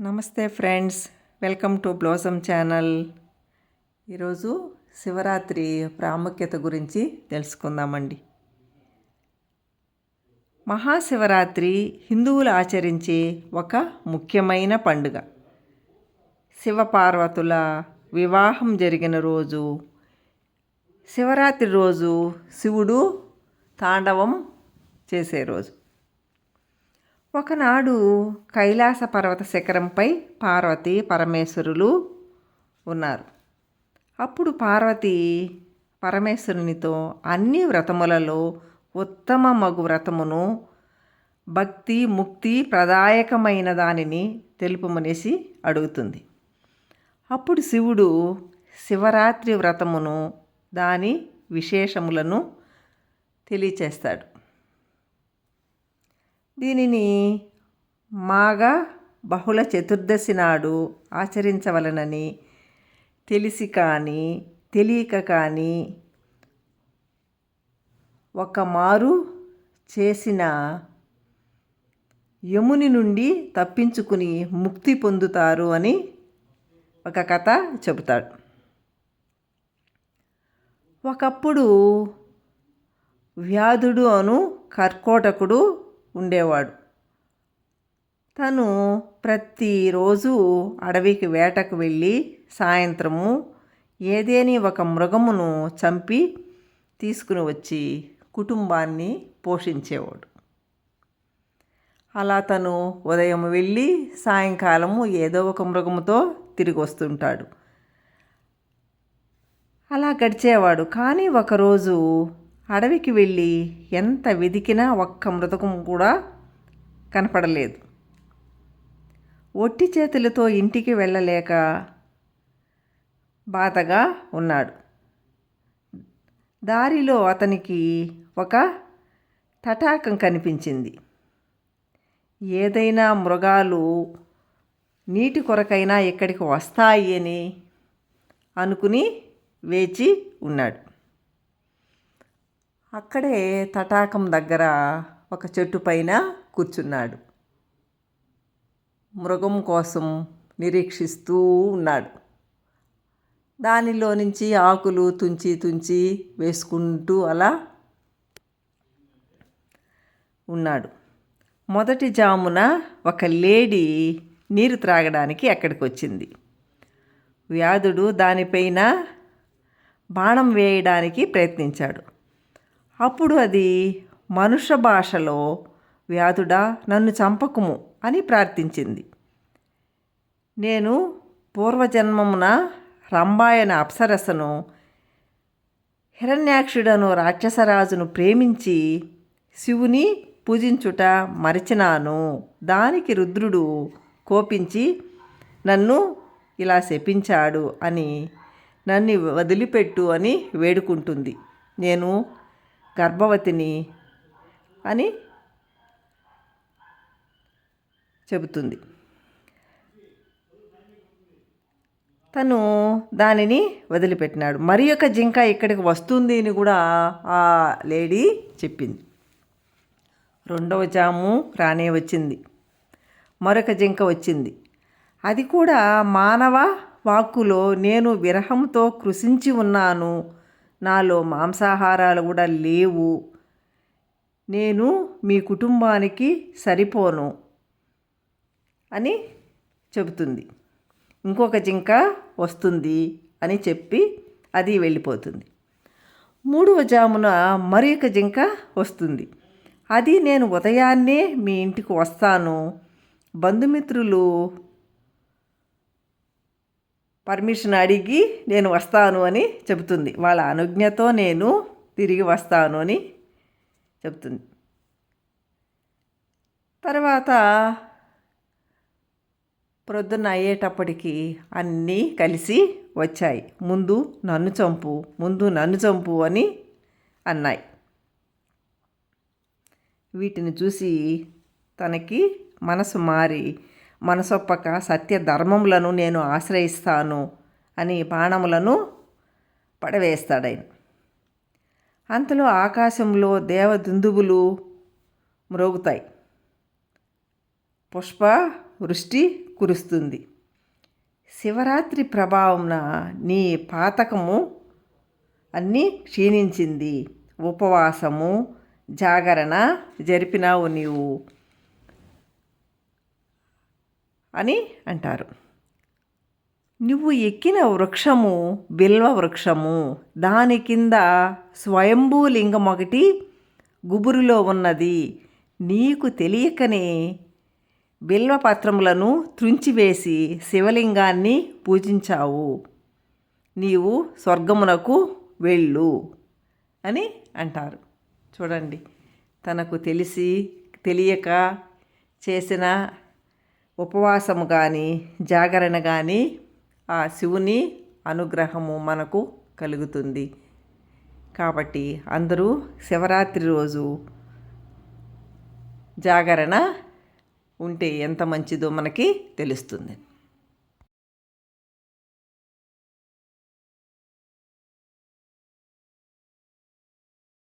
నమస్తే friends welcome to blossom channel. ఈరోజు శివరాత్రి ప్రాముఖ్యత గురించి తెలుసుకుందామండి. మహాశివరాత్రి హిందువులు ఆచరించే ఒక ముఖ్యమైన పండుగ. శివపార్వతుల వివాహం జరిగిన రోజు శివరాత్రి రోజు శివుడు తాండవం చేసే రోజు. ఒకనాడు కైలాస పర్వత శిఖరంపై పార్వతి పరమేశ్వరులు ఉన్నారు. అప్పుడు పార్వతి పరమేశ్వరునితో అన్ని వ్రతములలో ఉత్తమ మగు వ్రతమును భక్తి ముక్తి ప్రదాయకమైన దానిని తెలుపమనేసి అడుగుతుంది. అప్పుడు శివుడు శివరాత్రి వ్రతమును దాని విశేషములను తెలియచేస్తాడు. దీనిని మాఘ బహుళ చతుర్దశి నాడు ఆచరించవలనని తెలిసి కానీ తెలియక కానీ ఒక మారు చేసిన యముని నుండి తప్పించుకుని ముక్తి పొందుతారు అని ఒక కథ చెబుతాడు. ఒకప్పుడు వ్యాధుడు అను కర్కోటకుడు ఉండేవాడు. తను ప్రతిరోజు అడవికి వేటకు వెళ్ళి సాయంత్రము ఏదేని ఒక మృగమును చంపి తీసుకుని వచ్చి కుటుంబాన్ని పోషించేవాడు. అలా తను ఉదయం వెళ్ళి సాయంకాలము ఏదో ఒక మృగముతో తిరిగి వస్తుంటాడు. అలా గడిచేవాడు. కానీ ఒకరోజు అడవికి వెళ్ళి ఎంత వెదికినా ఒక్క మృతకం కూడా కనపడలేదు. ఒట్టి చేతులతో ఇంటికి వెళ్ళలేక బాధగా ఉన్నాడు. దారిలో అతనికి ఒక తటాకం కనిపించింది. ఏదైనా మృగాలు నీటి కొరకైనా ఇక్కడికి వస్తాయి అని అనుకుని వేచి ఉన్నాడు. అక్కడే తటాకం దగ్గర ఒక చెట్టు పైన కూర్చున్నాడు. మృగం కోసం నిరీక్షిస్తూ ఉన్నాడు. దానిలో నుంచి ఆకులు తుంచి తుంచి వేసుకుంటూ అలా ఉన్నాడు. మొదటి జామున ఒక లేడీ నీరు త్రాగడానికి అక్కడికి వచ్చింది. వ్యాధుడు దానిపైన బాణం వేయడానికి ప్రయత్నించాడు. అప్పుడు అది మనుష్య భాషలో వ్యాధుడా నన్ను చంపకుము అని ప్రార్థించింది. నేను పూర్వజన్మమున రంబాయన అప్సరసను హిరణ్యాక్షుడను రాక్షసరాజును ప్రేమించి శివుని పూజించుట మరిచినాను. దానికి రుద్రుడు కోపించి నన్ను ఇలా శపించాడు అని నన్ను వదిలిపెట్టు అని వేడుకుంటుంది. నేను గర్భవతిని అని చెబుతుంది. తను దానిని వదిలిపెట్టినాడు. మరి యొక్క జింక ఇక్కడికి వస్తుంది అని కూడా ఆ లేడీ చెప్పింది. రెండవ జాము రానే వచ్చింది. మరొక జింక వచ్చింది. అది కూడా మానవ వాక్కులో నేను విరహంతో కృషించి ఉన్నాను. నాలో మాంసాహారాలు కూడా లేవు. నేను మీ కుటుంబానికి సరిపోను అని చెబుతుంది. ఇంకొక జింక వస్తుంది అని చెప్పి అది వెళ్ళిపోతుంది. మూడవ జామున మరి ఒక జింక వస్తుంది. అది నేను ఉదయాన్నే మీ ఇంటికి వస్తాను. బంధుమిత్రులు పర్మిషన్ అడిగి నేను వస్తాను అని చెబుతుంది. వాళ్ళ అనుజ్ఞతో నేను తిరిగి వస్తాను అని చెప్తుంది తర్వాత ప్రొద్దున అయ్యేటప్పటికి అన్నీ కలిసి వచ్చాయి. ముందు నన్ను చంపు ముందు నన్ను చంపు అని అన్నాయి. వీటిని చూసి తనకి మనసు మారి మనసొప్పక సత్య ధర్మములను నేను ఆశ్రయిస్తాను అని బాణములను పడవేస్తాడాయన అంతలో ఆకాశంలో దేవదుందుబులు మ్రోగుతాయి. పుష్ప వృష్టి కురుస్తుంది. శివరాత్రి ప్రభావంన నీ పాతకము అన్నీ క్షీణించింది. ఉపవాసము జాగరణ జరిపినావు నీవు. అని అంటారు. నువ్వు ఎక్కిన వృక్షము బిల్వ వృక్షము దాని కింద స్వయంభూ లింగం ఒకటి గుబురులో ఉన్నది. నీకు తెలియకనే బిల్వపత్రములను త్రుంచివేసి శివలింగాన్ని పూజించావు. నీవు స్వర్గమునకు వెళ్ళు అని అంటారు. చూడండి తనకు తెలిసి తెలియక చేసిన ఉపవాసము కానీ జాగరణ కానీ ఆ శివుని అనుగ్రహము మనకు కలుగుతుంది. కాబట్టి అందరూ శివరాత్రి రోజు జాగరణ ఉంటే ఎంత మంచిదో మనకి తెలుస్తుంది.